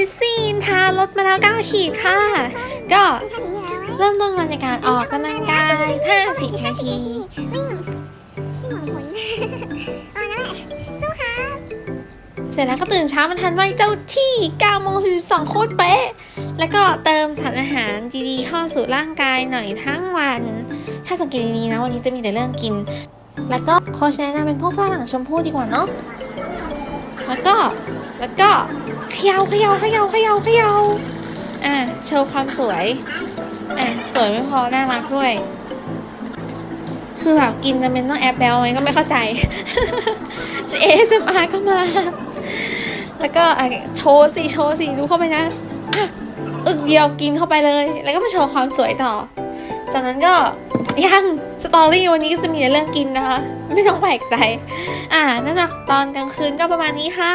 ซิสซีนทาลดมาแล้ว9ขีดค่ะ ก็เริ่มต้นวันจากการออกกำลังกาย50นาทีวิ่งวิ่งหวังผลตอนนั้นแครับเสร็จแล้วก็ตื่นเช้ามาทันไหวเจ้าที่9โมง42โคตรเป๊ะ แล้วก็เติมสารอาหารดีๆเข้าสู่ร่างกายหน่อยทั้งวัน ถ้าสังเกตดีๆนะวันนี้จะมีแต่เรื่องกิน แล้วก็โค้ชแนะนำเป็นพวกฝรั่งชมพู่ดีกว่าเนาะ แล้วก็ แล้วก็เขยาเขยาเขยาเขยาเขยาอะโชว์ความสวยอะสวยไม่พอน่ารักด้วย คือแบบกินจำเป็นต้องแอปแบลไหมก็ไม่เข้าใจเอสเอ็มาร์ก็มา แล้วก็อะโชว์สิโชว์สิดูเข้าไปนะอะอึกเดียวกินเข้าไปเลย แล้วก็มาโชว์ความสวยต่อ จากนั้นก็ยังสตอรี่วันนี้ก็จะมีเรื่องกินนะคะ ไม่ต้องแปลกใจ อ่าน้ำหนักตอนกลางคืนก็ประมาณนี้ค่ะ